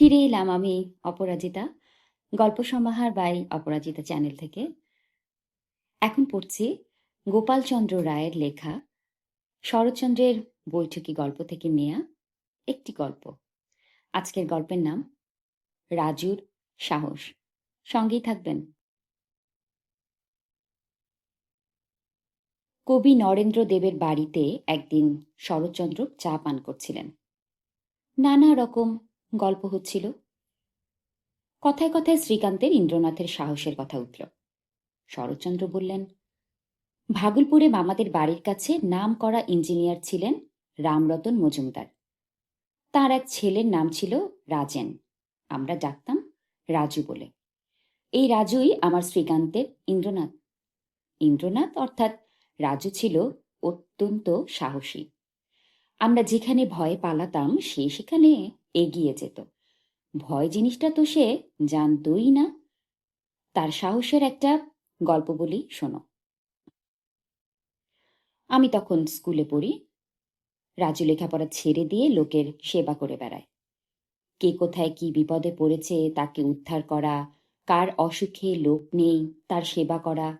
ফিরে এলাম আমি অপরাজিতা। গল্প সমাহার বাই অপরাজিতা চ্যানেল থেকে। এখন পড়ছি গোপালচন্দ্র রায়ের লেখা শরৎচন্দ্রের বৈঠকি গল্প থেকে নেয়া একটি গল্প। আজকের গল্পের নাম রাজুর সাহস। সঙ্গেই থাকবেন কবি নরেন্দ্র দেবের বাড়িতে একদিন শরৎচন্দ্র চা পান করছিলেন। নানা রকম গল্প হচ্ছিল। কথায় কথায় শ্রীকান্তের ইন্দ্রনাথের সাহসের কথা উঠল। শরৎচন্দ্র বললেন, ভাগলপুরে মামাদের বাড়ির কাছে নাম করা ইঞ্জিনিয়ার ছিলেন রামরতন মজুমদার। তার এক ছেলের নাম ছিল রাজেন। আমরা ডাকতাম রাজু বলে। এই রাজুই আমার শ্রীকান্তের ইন্দ্রনাথ। ইন্দ্রনাথ অর্থাৎ রাজু ছিল অত্যন্ত সাহসী। আমরা যেখানে ভয়ে পালাতাম, সে সেখানে এগিয়ে যেত। ভয় জিনিসটা তো সে জানতই না। তার সাহসের একটা গল্প বলি, শোনো। আমি তখন স্কুলে পড়ি। রাজু লেখাপড়া ছেড়ে দিয়ে লোকের সেবা করে বেড়ায়। কে কোথায় কি বিপদে পড়েছে, তাকে উদ্ধার করা, কার অসুখে লোক নেই, তার সেবা করা,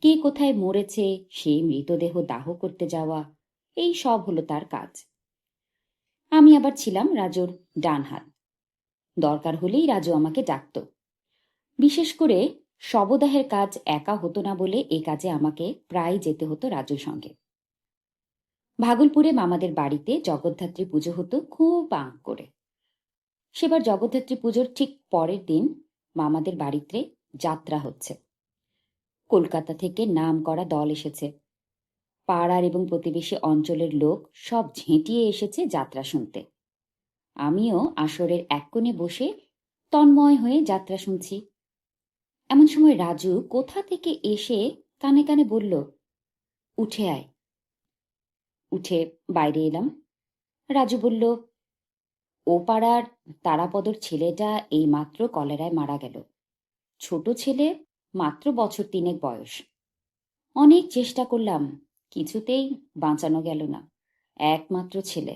কে কোথায় মরেছে, সে মৃতদেহ দাহ করতে যাওয়া এই সব হলো তার কাজ। আমি আবার ছিলাম রাজুর ডান হাত। দরকার হলেই রাজু আমাকে ডাকত। বিশেষ করে শবদাহের কাজ একা হতো না বলে এ কাজে আমাকে প্রায় যেতে হতো রাজুর সঙ্গে। ভাগলপুরে মামাদের বাড়িতে জগদ্ধাত্রী পুজো হতো খুব আঁক করে। সেবার জগদ্ধাত্রী পুজোর ঠিক পরের দিন মামাদের বাড়িতে যাত্রা হচ্ছে। কলকাতা থেকে নাম করা দল এসেছে। পাড়ার এবং প্রতিবেশী অঞ্চলের লোক সব ঝেঁটিয়ে এসেছে যাত্রা শুনতে। আমিও আসরের এক কোণে বসে তন্ময় হয়ে যাত্রা শুনছি। এমন সময় রাজু কোথা থেকে এসে কানে কানে বলল, উঠে আয়। উঠে বাইরে এলাম। রাজু বলল, ও পাড়ার তারাপদর ছেলেটা এই মাত্র কলেরায় মারা গেল। ছোট ছেলে মাত্র বছর তিনেক বয়স। অনেক চেষ্টা করলাম কিছুতেই বাঁচানো গেল না, একমাত্র ছেলে।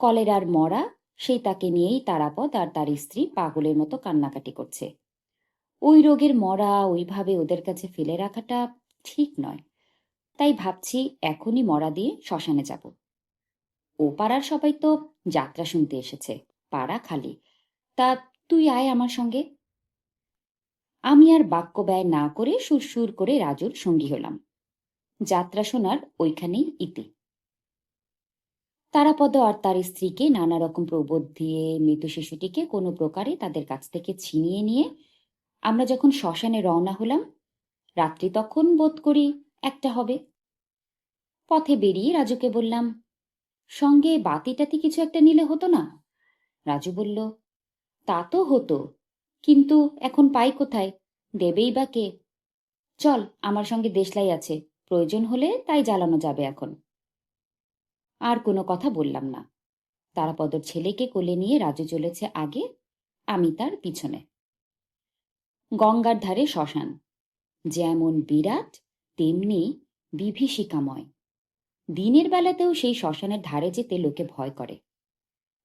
কলেরার মরা সেই তাকে নিয়েই তারাপদ আর তার স্ত্রী পাগলের মতো কান্নাকাটি করছে। ওই রোগের মরা ওইভাবে ওদের কাছে ফেলে রাখাটা ঠিক নয়, তাই ভাবছি এখনই মরা দিয়ে শ্মশানে যাব। ও পাড়ার সবাই তো যাত্রা শুনতে এসেছে, পাড়া খালি, তা তুই আয় আমার সঙ্গে। আমি আর বাক্য ব্যয় না করে সুরসুর করে রাজুর সঙ্গী হলাম। যাত্রা শোনার ওইখানেই ইতি। তারাপদ আর তার স্ত্রীকে নানা রকম প্রবোধ দিয়ে মৃত শিশুটিকে কোনো প্রকারে তাদের কাছ থেকে ছিনিয়ে নিয়ে আমরা যখন শ্মশানে রওনা হলাম, রাত্রি তখন বোধ করি একটা হবে। পথে বেরিয়ে রাজুকে বললাম, সঙ্গে বাতি টাতি কিছু একটা নিলে হতো না? রাজু বলল, তা তো হতো, কিন্তু এখন পাই কোথায়? দেবেই বা কে? চল, আমার সঙ্গে দেশলাই আছে। প্রয়োজন হলে তাই জ্বালানো যাবে এখন। আর কোনো কথা বললাম না। তারাপদর ছেলেকে কোলে নিয়ে রাজু চলেছে আগে, আমি তার পিছনে। গঙ্গার ধারে শ্মশান। যেমন বিরাট, তেমনি বিভীষিকাময়। দিনের বেলাতেও সেই শ্মশানের ধারে যেতে লোকে ভয় করে।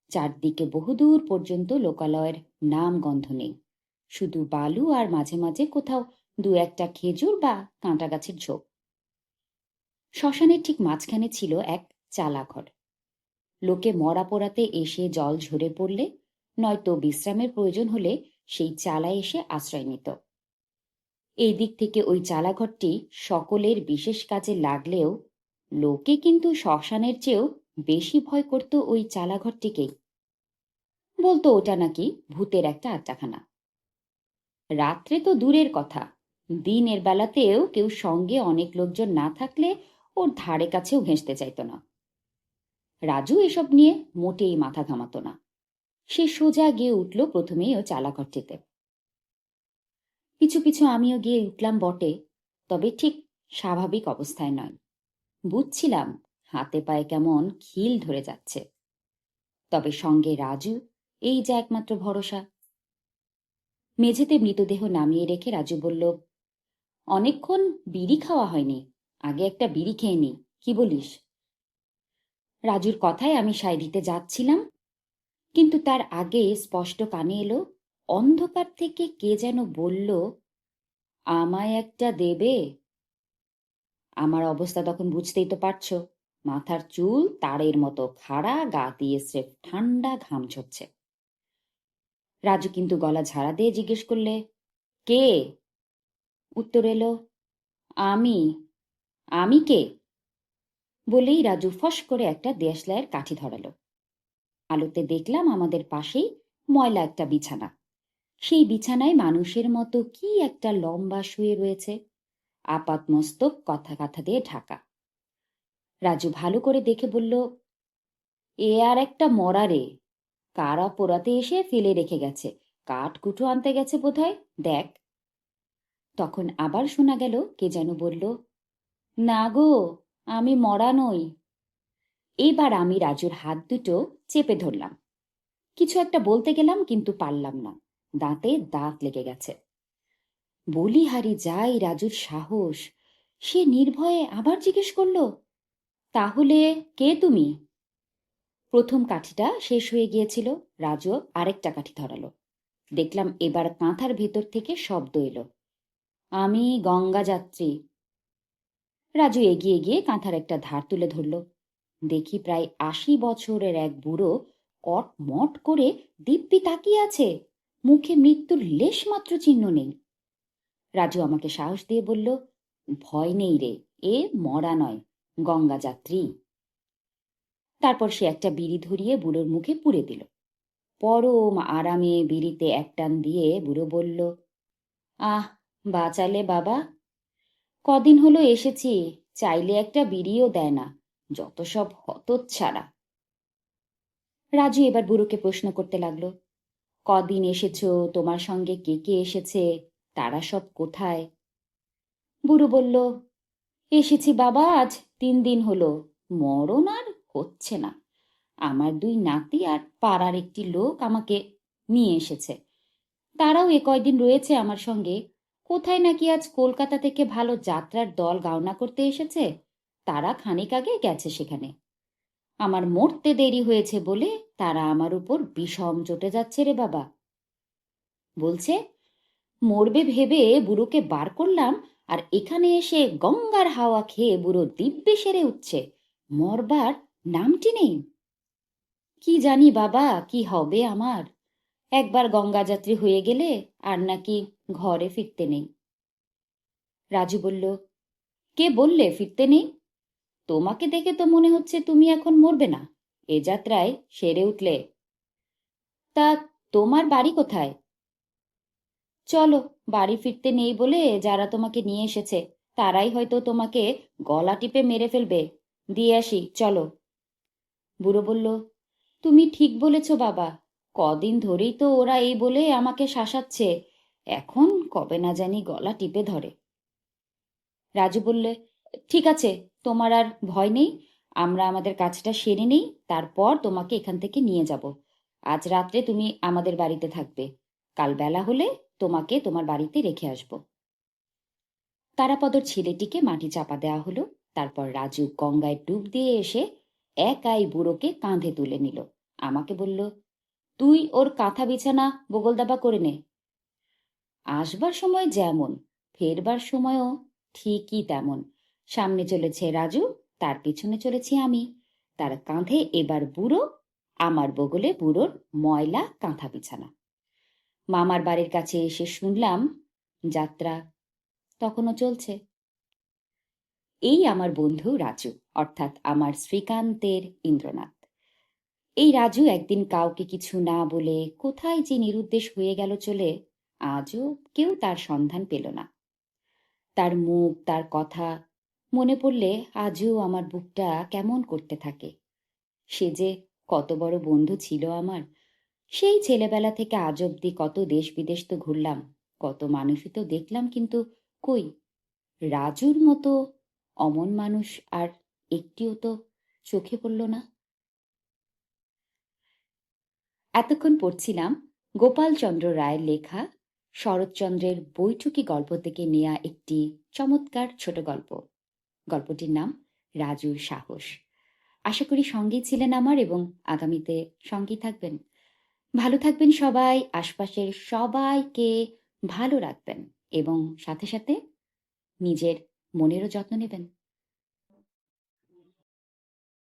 চারদিকে বহুদূর পর্যন্ত লোকালয়ের নাম গন্ধ নেই। শুধু বালু আর মাঝে মাঝে কোথাও দু একটা খেজুর বা কাঁটা গাছের ঝোপ। শ্মশানের ঠিক মাঝখানে ছিল এক চালাঘর। লোকে মরা পোড়াতে এসে জল ঝরে পড়লে নয়তো বিশ্রামের প্রয়োজন হলে সেই চালায় এসে আশ্রয় নিত। এই দিক থেকে ওই চালাঘরটি সকলের বিশেষ কাজে লাগলেও লোকে কিন্তু শ্মশানের চেয়েও বেশি ভয় করত ওই চালাঘরটিকেই বলতো ওটা নাকি ভূতের একটা আড্ডাখানা। রাত্রে তো দূরের কথা, দিনের বেলাতেও কেউ সঙ্গে অনেক লোকজন না থাকলে ওর ধারে কাছেও ঘেঁষতে চাইত না। রাজু এসব নিয়ে মোটেই মাথা ঘামাতো না। সে সোজা গিয়ে উঠল প্রথমেই ও চালাঘরটিতে। পিছু পিছু আমিও গিয়ে উঠলাম বটে, তবে ঠিক স্বাভাবিক অবস্থায় নয়। বুঝছিলাম হাতে পায়ে কেমন খিল ধরে যাচ্ছে। তবে সঙ্গে রাজু, এই যা একমাত্র ভরসা। মেঝেতে মৃতদেহ নামিয়ে রেখে রাজু বলল, অনেকক্ষণ বিড়ি খাওয়া হয়নি আগে একটা বিড়ি খেয়ে নি, কি বলিস? রাজুর কথায় আমি সায় দিতে যাচ্ছিলাম, কিন্তু তার আগে স্পষ্ট কানে এলো, অন্ধকার থেকে কে যেন বলল, আমায় একটা দেবে? আমার অবস্থা তখন বুঝতেই তো পারছ, মাথার চুল তারের মতো খাড়া, গা দিয়ে স্রেফ ঠান্ডা ঘাম ঝরছে। রাজু কিন্তু গলা ঝাড়া দিয়ে জিজ্ঞেস করলে, কে? উত্তর এলো, আমি। আমি কে? বলেই রাজু ফস করে একটা দেশলাইয়ের কাঠি ধরালো। আলোতে দেখলাম আমাদের পাশেই ময়লা একটা বিছানা। সেই বিছানায় মানুষের মতো কি একটা লম্বা শুয়ে রয়েছে। আপাত মস্তক কথা কথা দিয়ে ঢাকা। রাজু ভালো করে দেখে বলল, এ আর একটা মরা রে। কারা পোড়াতে এসে ফেলে রেখে গেছে? কাঠ কুঠো আনতে গেছে বোধহয়? দেখ। তখন আবার শোনা গেল, কে যেন বলল না গো, আমি মরা নই। এবার আমি রাজুর হাত দুটো চেপে ধরলাম। কিছু একটা বলতে গেলাম, কিন্তু পারলাম না। দাঁতে দাঁত লেগে গেছে। বলিহারি যাই রাজুর সাহস, সে নির্ভয়ে আবার জিজ্ঞেস করল, তাহলে কে তুমি? প্রথম কাঠিটা শেষ হয়ে গিয়েছিল, রাজু আরেকটা কাঠি ধরালো। দেখলাম এবার কাঁথার ভেতর থেকে শব্দ এলো, আমি গঙ্গা যাত্রী রাজু এগিয়ে গিয়ে কাঁথার একটা ধার তুলে ধরল। দেখি প্রায় আশি বছরের এক বুড়ো কট মট করে দিব্যি তাকিয়ে আছে। মুখে মৃত্যুর লেশ মাত্র চিহ্ন নেই। রাজু আমাকে সাহস দিয়ে বলল, ভয় নেই রে, এ মরা নয়, গঙ্গা যাত্রী। তারপর সে একটা বিড়ি ধরিয়ে বুড়োর মুখে পুড়ে দিল। পরম আরামে বিড়িতে এক টান দিয়ে বুড়ো বলল, আহ, বাঁচালে বাবা কদিন হলো এসেছি, চাইলে একটা বিড়িও দেয় না, যত সব হতচ্ছাড়া রাজু এবার বুড়োকে প্রশ্ন করতে লাগল, কদিন এসেছ? তোমার সঙ্গে কে কে এসেছে? তারা সব কোথায়? বুড়ো বলল, এসেছি বাবা, আজ তিন দিন হলো, মরণ আর হচ্ছে না। আমার দুই নাতি আর পাড়ার একটি লোক আমাকে নিয়ে এসেছে। তারাও এ কয়দিন রয়েছে আমার সঙ্গে কোথায় নাকি আজ কলকাতা থেকে ভালো যাত্রার দল গাওনা করতে এসেছে? তারা খানিক আগে গেছে সেখানে। আমার মরতে দেরি হয়েছে বলে তারা আমার উপর বিষম চটে যাচ্ছে রে বাবা। বলছে, মরবে ভেবে বুড়োকে বার করলাম আর এখানে এসে গঙ্গার হাওয়া খেয়ে বুড়ো দিব্যে সেরে উঠছে। মরবার নামটি নেই। কি জানি বাবা, কি হবে আমার? একবার গঙ্গা যাত্রী হয়ে গেলে আর নাকি ঘরে ফিরতে নেই। রাজু বলল, কে বললে ফিরতে নেই? তোমাকে দেখে তো মনে হচ্ছে তুমি এখন মরবে না। এ যাত্রায় সেরে উঠলে। তা তোমার বাড়ি কোথায়? চলো, বাড়ি ফিরতে নেই বলে যারা তোমাকে নিয়ে এসেছে, তারাই হয়তো তোমাকে গলা টিপে মেরে ফেলবে। দিয়ে আসি, চলো। বুড়ো বলল, তুমি ঠিক বলেছ বাবা কদিন ধরেই তো ওরা এই বলে আমাকে শাসাচ্ছে। এখন কবে না জানি গলা টিপে ধরে। রাজু বললে, ঠিক আছে, তোমার আর ভয় নেই। আমরা আমাদের কাজটা সেরে নেই। তারপর তোমাকে এখান থেকে নিয়ে যাব। আজ রাত্রে তুমি আমাদের বাড়িতে থাকবে। কাল বেলা হলে তোমাকে তোমার বাড়িতে রেখে আসব। তারাপদর ছেলেটিকে মাটি চাপা দেওয়া হলো। তারপর রাজু গঙ্গায় ডুব দিয়ে এসে একাই বুড়োকে কাঁধে তুলে নিল। আমাকে বলল তুই ওর কাঁথা বিছানা বগল দাবা করে নে। আসবার সময় যেমন, ফেরবার সময়ও ঠিকই তেমন। সামনে চলেছে রাজু, তার পিছনে চলেছি আমি। তার কাঁধে এবার বুড়ো, আমার বগলে বুড়োর ময়লা কাঁথা বিছানা। মামার বাড়ির কাছে এসে শুনলাম, যাত্রা তখনও চলছে। এই আমার বন্ধু রাজু, অর্থাৎ আমার শ্রীকান্তের ইন্দ্রনাথ। এই রাজু একদিন কাউকে কিছু না বলে কোথায় যে নিরুদ্দেশ হয়ে গেল চলে, আজও কেউ তার সন্ধান পেল না। তার মুখ, তার কথা মনে পড়লে আজও আমার বুকটা কেমন করতে থাকে। সে যে কত বড় বন্ধু ছিল আমার, সেই ছেলেবেলা থেকে আজ অব্দি কত দেশ বিদেশ তো ঘুরলাম, কত মানুষই তো দেখলাম, কিন্তু কই? রাজুর মতো অমন মানুষ আর একটিও তো চোখে পড়ল না। এতক্ষণ পড়ছিলাম গোপালচন্দ্র রায়ের লেখা শরৎচন্দ্রের বৈঠকি গল্প থেকে নেয়া একটি চমৎকার ছোট গল্প। গল্পটির নাম রাজুর সাহস। আশা করি সঙ্গেই ছিলেন আমার এবং আগামীতে সঙ্গেই থাকবেন। ভালো থাকবেন সবাই, আশপাশের সবাইকে ভালো রাখবেন এবং সাথে সাথে নিজের মনেরও যত্ন নেবেন।